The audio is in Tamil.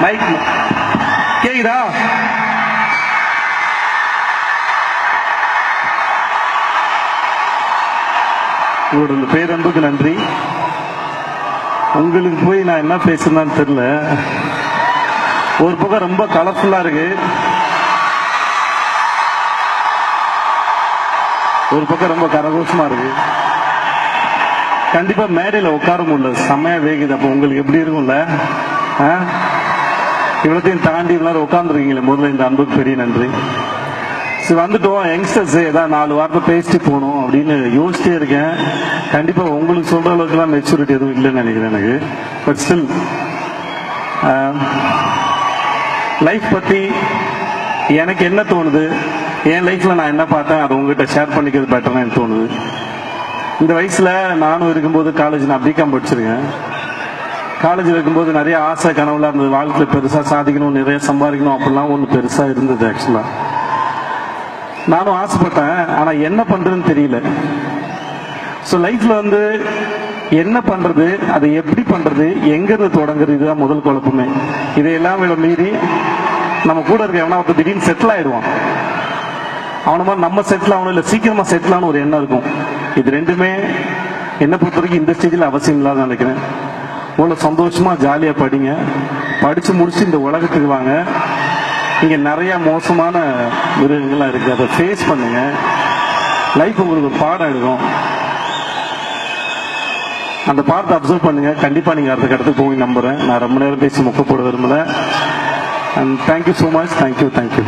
மைக் கேக்குதா? உங்களோட பேரன்புக்கு நன்றி. உங்களுக்கு போய் நான் என்ன பேசுனான்னு தெரியல. ஒரு பக்கம் ரொம்ப கலர்ஃபுல்லா இருக்கு. ஒரு பக்கம் ரொம்ப கரகோஷமா இருக்கு. கண்டிப்பா மேடையில உட்கார முடியல. செம்மையா வேகுது. அப்போ உங்களுக்கு எப்படி இருக்கும்ல? ஆ? இவ்வளோத்தையும் தாண்டி இவ்வளோ உட்காந்துருக்கீங்களே முதல்ல இந்த அன்புக்கு பெரிய நன்றி. சரி வந்துட்டோம். யங்ஸ்டர்ஸ் ஏதாவது நாலு வார்த்தை பேசிட்டு போகணும் அப்படின்னு யோசிச்சே இருக்கேன். கண்டிப்பாக உங்களுக்கு சொல்கிற அளவுக்குலாம் மெச்சூரிட்டி எதுவும் இல்லைன்னு நினைக்கிறேன் எனக்கு. பட் ஸ்டில் லைஃப் பற்றி எனக்கு என்ன தோணுது? என் லைஃப்பில் நான் என்ன பார்த்தேன்? அதை உங்ககிட்ட ஷேர் பண்ணிக்கிறது பெட்டர்னு எனக்கு தோணுது. இந்த வயசில் நானும் இருக்கும்போது காலேஜ் நான் பிகாம் படிச்சிருக்கேன். காலேஜில் இருக்கும்போது நிறைய ஆசை கனவுலாம் இருந்தது. வாழ்க்கையில் பெருசாக சாதிக்கணும் நிறைய சம்பாதிக்கணும் அப்படிலாம் ஒன்று பெருசாக இருந்தது ஆக்சுவலாக நானும் ஆசைப்பட்டேன். ஆனால் என்ன பண்ணுறதுன்னு தெரியல. ஸோ லைஃப்பில் வந்து என்ன பண்ணுறது அதை எப்படி பண்ணுறது எங்கேருந்து தொடங்குறது இதுதான் முதல் குழப்பமே. இதையெல்லாம் விட மீறி நம்ம கூட இருக்க எவனா ஒருத்தர் திடீர்னு செட்டில் ஆயிடுவான். அவன மாதிரி நம்ம செட்டில் ஆகணும் இல்லை சீக்கிரமாக செட்டில் ஆகணும் ஒரு எண்ணம் இருக்கும். இது ரெண்டுமே என்னை பொறுத்த வரைக்கும் இந்த ஸ்டேஜில் அவசியம் இல்லாத நினைக்கிறேன். இவ்வளோ சந்தோஷமா ஜாலியா படிங்க. படிச்சு முடிச்சு இந்த உலகத்துக்கு வாங்க. இங்க நிறைய மோசமான மிருகங்கள்லாம் இருக்கு. அதை ஃபேஸ் பண்ணுங்க. லைஃப் உங்களுக்கு பாடம் எடுக்கும். அந்த பாடத்தை அப்சர்வ் பண்ணுங்க. கண்டிப்பா நீங்க அடுத்த கடத்துக்கு போய் நம்புறேன். நான் ரொம்ப நேரம் பேசி மொக்க போட விரும்பல and thank you so much thank you thank you